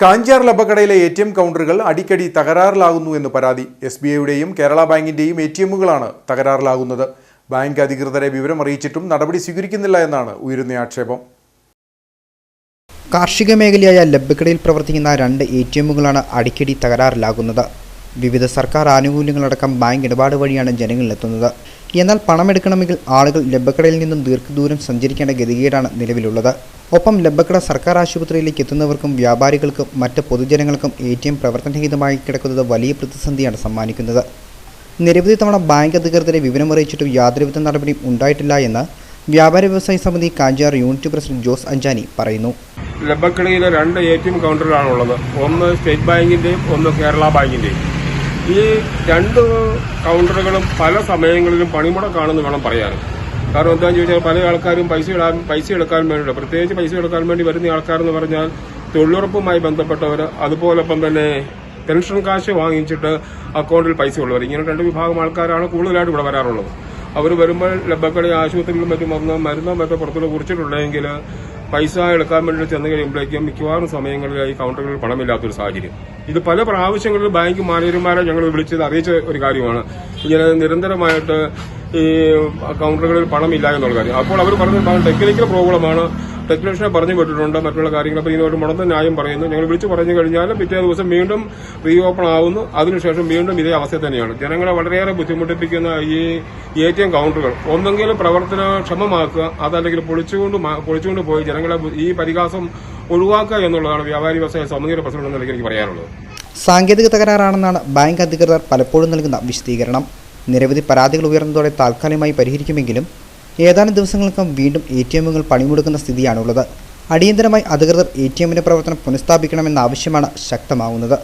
കാഞ്ചാർ ലബക്കടയിലെ A T M കൗണ്ടറുകൾ അടിക്കടി തകരാറിലാകുന്നു എന്ന് പരാതി. എസ് ബി ഐയുടെയും കേരള ബാങ്കിന്റെയും എ ടി എമ്മുകളാണ് തകരാറിലാകുന്നത്. ബാങ്ക് അധികൃതരെ വിവരം അറിയിച്ചിട്ടും നടപടി സ്വീകരിക്കുന്നില്ല എന്നാണ് ഉയരുന്ന ആക്ഷേപം. കാർഷിക മേഖലയായ ലബ്ബക്കടയിൽ പ്രവർത്തിക്കുന്ന രണ്ട് എ ടി എമ്മുകളാണ് അടിക്കടി തകരാറിലാകുന്നത്. വിവിധ സർക്കാർ ആനുകൂല്യങ്ങളടക്കം ബാങ്ക് ഇടപാട് വഴിയാണ് ജനങ്ങളിലെത്തുന്നത്. എന്നാൽ പണമെടുക്കണമെങ്കിൽ ആളുകൾ ലബ്ബക്കടയിൽ നിന്നും ദീർഘദൂരം സഞ്ചരിക്കേണ്ട ഗതികേടാണ് നിലവിലുള്ളത്. ഒപ്പം ലബ്ബക്കട സർക്കാർ ആശുപത്രിയിലേക്ക് എത്തുന്നവർക്കും വ്യാപാരികൾക്കും മറ്റ് പൊതുജനങ്ങൾക്കും എ ടി എം പ്രവർത്തനരഹിതമായി കിടക്കുന്നത് വലിയ പ്രതിസന്ധിയാണ് സമ്മാനിക്കുന്നത്. നിരവധി തവണ ബാങ്ക് അധികൃതരെ വിവരമറിയിച്ചിട്ടും യാതൊരുവിധ നടപടിയും ഉണ്ടായിട്ടില്ല എന്ന് വ്യാപാര വ്യവസായ സമിതി കാഞ്ചാർ യൂണിറ്റ് പ്രസിഡന്റ് ജോസ് അഞ്ചാനി പറയുന്നു. ലബക്കടയിലെ രണ്ട് എ ടി എം കൗണ്ടറുകളാണുള്ളത് ഒന്ന് സ്റ്റേറ്റ് ബാങ്കിന്റെയും ഒന്ന് കേരള ബാങ്കിന്റെയും. ഈ രണ്ട് കൗണ്ടറുകളും പല സമയങ്ങളിലും പണിമുടക്കാണെന്ന് വേണം പറയാൻ. കാരണം എന്താണെന്ന് ചോദിച്ചാൽ പല ആൾക്കാരും പൈസ ഇടാൻ പൈസ എടുക്കാൻ വേണ്ടി പ്രത്യേകിച്ച് പൈസ എടുക്കാൻ വേണ്ടി വരുന്ന ആൾക്കാരെന്ന് പറഞ്ഞാൽ തൊഴിലുറപ്പുമായി ബന്ധപ്പെട്ടവർ അതുപോലൊപ്പം തന്നെ പെൻഷൻ കാശ് വാങ്ങിച്ചിട്ട് അക്കൗണ്ടിൽ പൈസ ഉള്ളവർ ഇങ്ങനെ രണ്ട് വിഭാഗം ആൾക്കാരാണ് കൂടുതലായിട്ട് ഇവിടെ വരാറുള്ളത്. അവർ വരുമ്പോൾ ലബക്കടി ആശുപത്രിയിലും മറ്റും വന്ന് മരുന്നോ മറ്റോ പുറത്തുനിന്ന് കുറിച്ചിട്ടുണ്ടെങ്കിൽ പൈസ എടുക്കാൻ വേണ്ടി ചെന്ന് കഴിയുമ്പോഴേക്കും മിക്കവാറും സമയങ്ങളിൽ ഈ കൗണ്ടറുകളിൽ പണമില്ലാത്തൊരു സാഹചര്യം. ഇത് പല പ്രാവശ്യങ്ങളിൽ ബാങ്ക് മാനേജർമാരെ ഞങ്ങൾ വിളിച്ചത് അറിയിച്ച ഒരു കാര്യമാണ്. ഇങ്ങനെ നിരന്തരമായിട്ട് ഈ കൗണ്ടറുകളിൽ പണമില്ല എന്നുള്ള കാര്യം. അപ്പോൾ അവർ പറഞ്ഞത് ടെക്നിക്കൽ പ്രോബ്ലമാണ് ടെക്നീഷ്യനെ പറഞ്ഞു വിട്ടിട്ടുണ്ട് മറ്റുള്ള കാര്യങ്ങൾ അപ്പോൾ ഇതിനോട് മുടന്ന ന്യായം പറയുന്നു. ഞങ്ങൾ വിളിച്ചു പറഞ്ഞു കഴിഞ്ഞാൽ പിറ്റേ ദിവസം വീണ്ടും റീ ഓപ്പൺ ആവുന്നു. അതിനുശേഷം വീണ്ടും ഇതേ അവസ്ഥ തന്നെയാണ്. ജനങ്ങളെ വളരെയേറെ ബുദ്ധിമുട്ടിപ്പിക്കുന്ന ഈ എ ടി എം കൗണ്ടറുകൾ ഒന്നെങ്കിലും പ്രവർത്തനക്ഷമമാക്കുക അതല്ലെങ്കിൽ പൊളിച്ചുകൊണ്ട് പൊളിച്ചുകൊണ്ട് പോയി ജനങ്ങളെ ഈ പരിഹാസം ഒഴിവാക്കുക എന്നുള്ളതാണ് വ്യാപാരി വ്യവസായ സമിതിയുടെ പ്രസിഡന്റ് നിലയ്ക്ക് എനിക്ക് പറയാനുള്ളത്. സാങ്കേതിക തകരാറാണെന്നാണ് ബാങ്ക് അധികൃതർ പലപ്പോഴും നൽകുന്ന വിശദീകരണം. നിരവധി പരാതികൾ ഉയർന്നതോടെ താൽക്കാലികമായി പരിഹരിക്കുമെങ്കിലും ഏതാനും ദിവസങ്ങൾക്കും വീണ്ടും എ ടി എമ്മുകൾ പണിമുടക്കുന്ന സ്ഥിതിയാണുള്ളത്. അടിയന്തരമായി അധികൃതർ എ ടി എമ്മിന്റെ പ്രവർത്തനം പുനഃസ്ഥാപിക്കണമെന്ന ആവശ്യമാണ് ശക്തമാവുന്നത്.